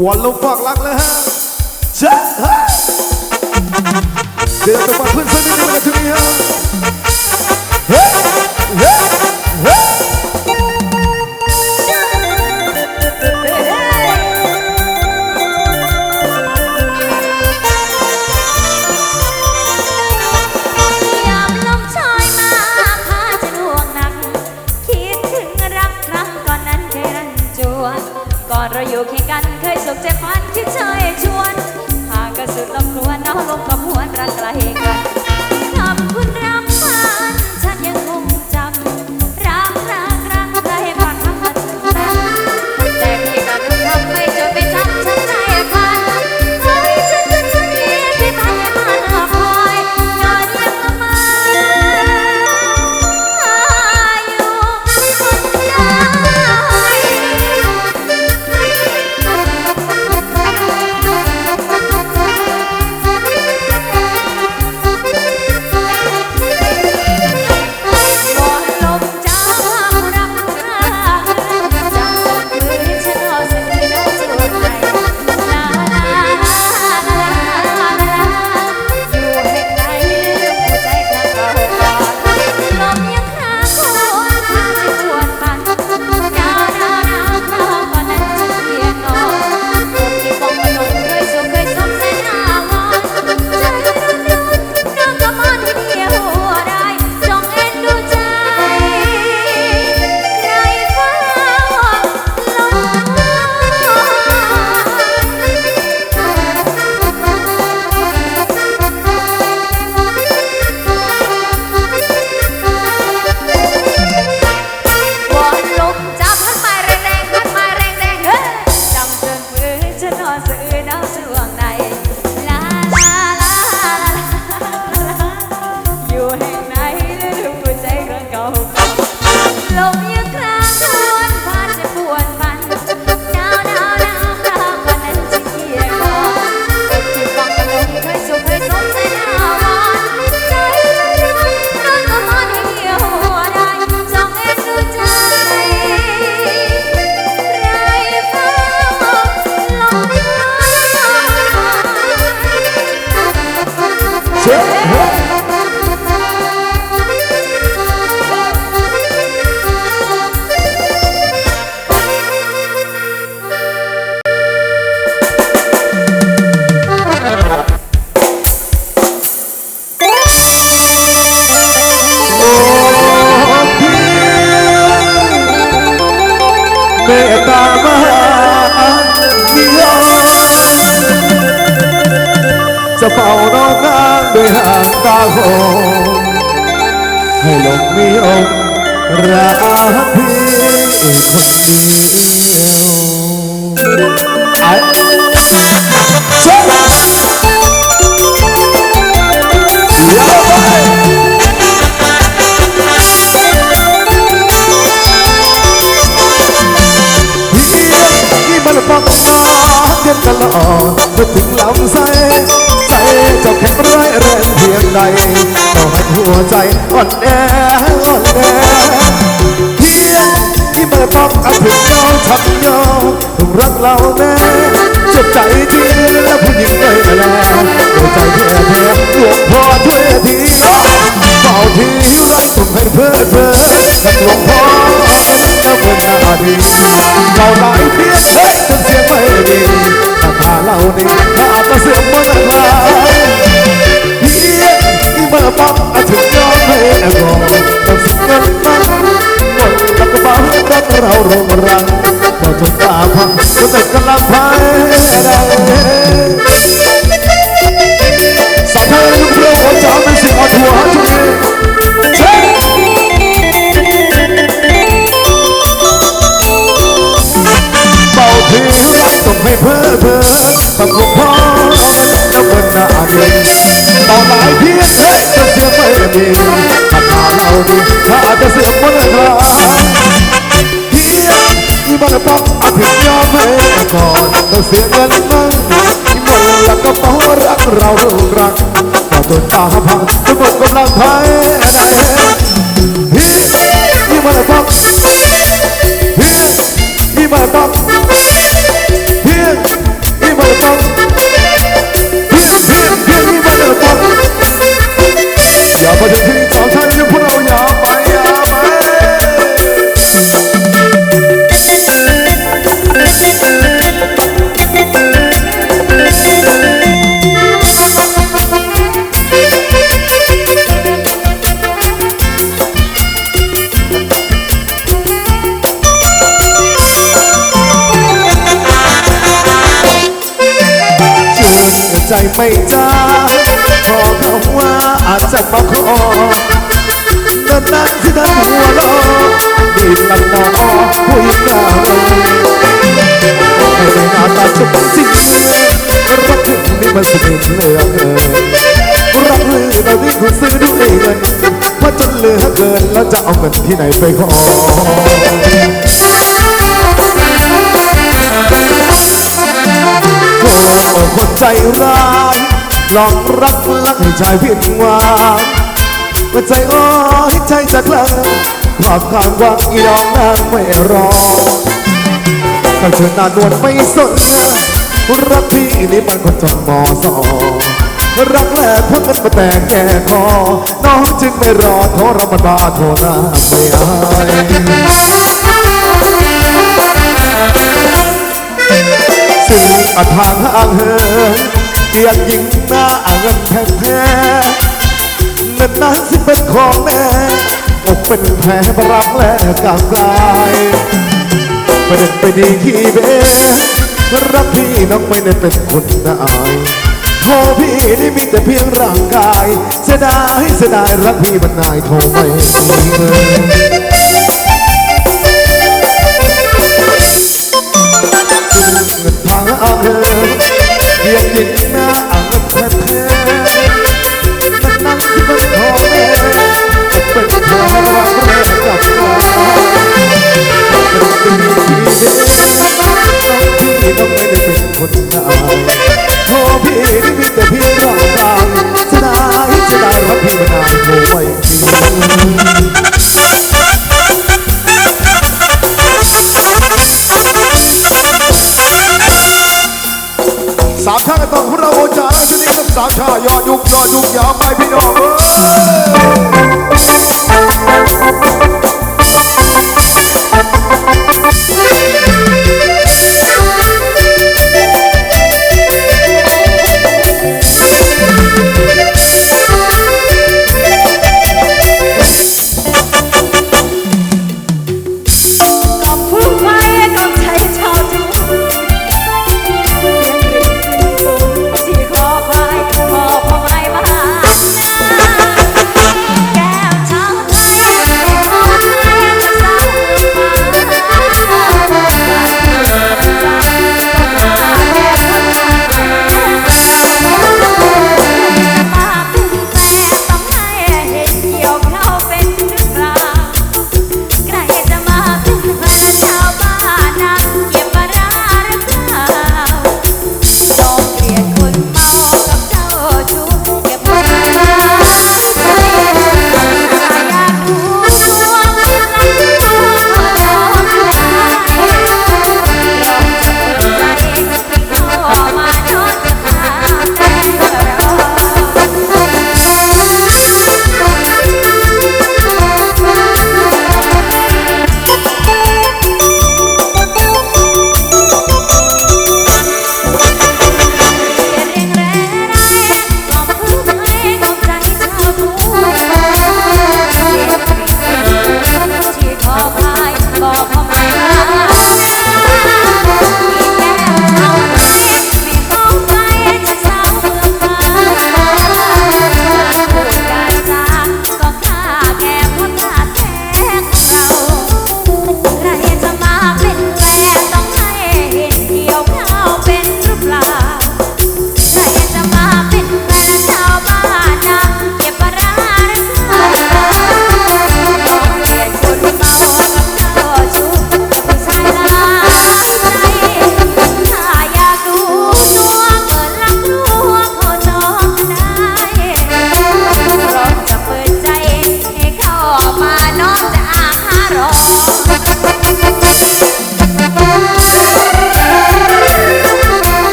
swallow องค์รักพี่ไอ้ช่วยฟังอาเดินตลอดจนถึงลำไส้ใจจะแข็งร้อยแรงเพียงใดต่อให้หัวใจอ่อนแอ รักเราต้องรักเราแน่เจ็บใจที่เลี้ยผู้หญิงเคยมาแล้วหัวใจเพื่อเธอหลวงพ่อช่วยทีเฝ้าทีส่งให้เพื่อเธอหลวงพ่อแล้วเป็นมาดีเรา ก็เป็กลังใจสักครั้งยุคเรื่องของชาวสิบออนทัวร์ช่วยเป่าพิงส่งให้เพื่อเพื่อสังคมพ่อคนหน้าเงินต่อไปเพียงจะเสียไม่มี กระป๋องถึงยอมแพ้ก็ชอบต้องเสียเงินบ้างที่หมดจากกระป๋องรักเราลูกรักพอจนตาพังทุกคนกำลังพายพี่พี่มาแล้วครับพี่พี่มาแล้วครั มันสุดเหลือเกินรักเรื่องเราที่คุณซื้อด้วยเงินเพราะจนเหลือเกินแล้วจะเอาเงินที่ไหนไปขอโอ้คนใจร้ายหลอกรักให้ใจผิดหวังว่าใจร้อยใจจะกลังความข้างหวังอีดอกนางไม่รอก็เธอนานวลไม่สน รักพี่นี่มันคนจนมอสอรักแรกพวกกันมาแต่งแก่คอน้องจึงไม่รอโทรมาบาโทรนาไม่หายสิ่งอทางห่างเหินเรียกหญิงหน้าเงินแพงแท้เงินนั้นซึ่เป็นของแม่ตกเป็นแผลเพราะรักแลกางกายไม่ได้เป็นดีขี้เบ้ รักพี่น้องไม่ได้เป็นคนนายพอพี่นี่มีแต่เพียงร่างกาย เสียดายเสียดายรักพี่มันนายทองไม่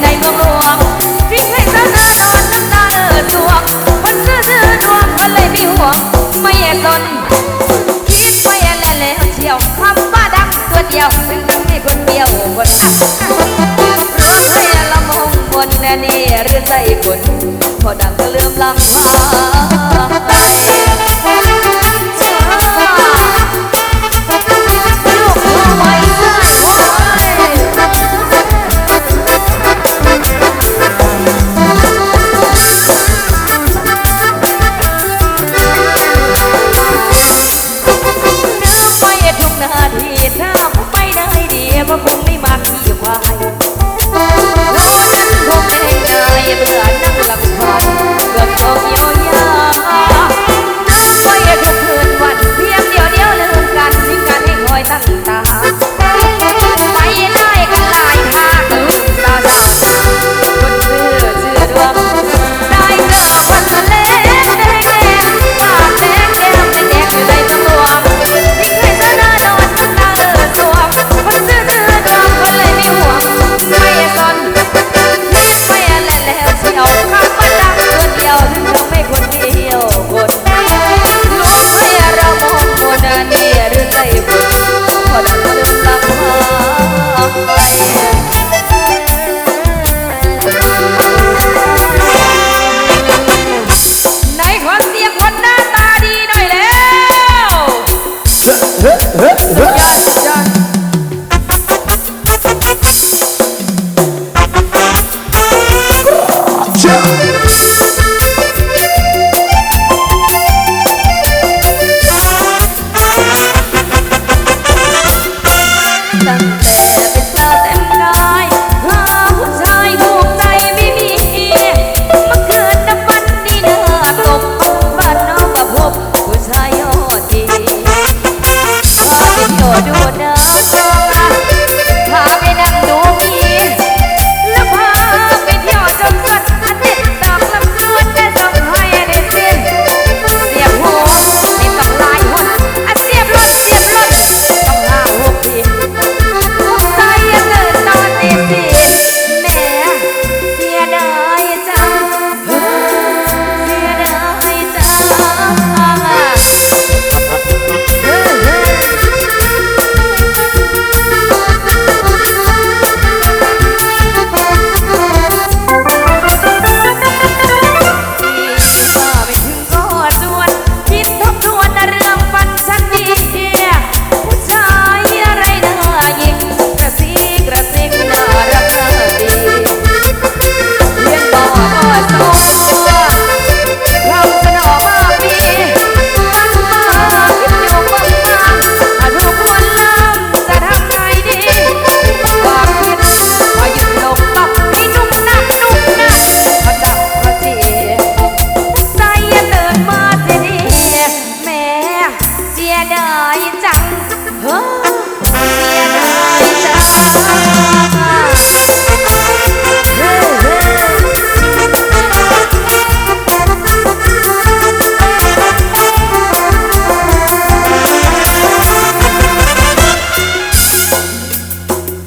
ในตำรวจพี่ให้ตาตาตาตาเลิศดวงคนซื่อดวงกันเลยไม่ห่วงไม่เย็นนเขียนไแล้แล้วเชียวคำว่าดังตัวเดียวซึ่คนเดียวบนอ่ร้องให้ละมงบนแน่นี่เรื่องใจคนพอดังก็เลื่อมลำคา